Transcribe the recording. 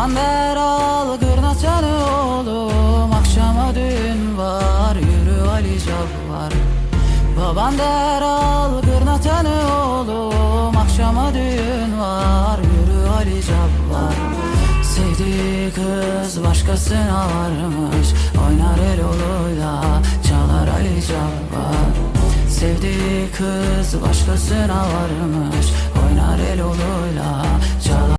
Baban der al gırnaçanı oğlum. Akşama düğün var yürü Ali Cabbar. Baban der al gırnaçanı oğlum. Akşama düğün var yürü Ali Cabbar. Sevdiği kız başkasına varmış. Oynar el oluyla çalar Ali Cabbar. Sevdiği kız başkasına varmış. Oynar el oluyla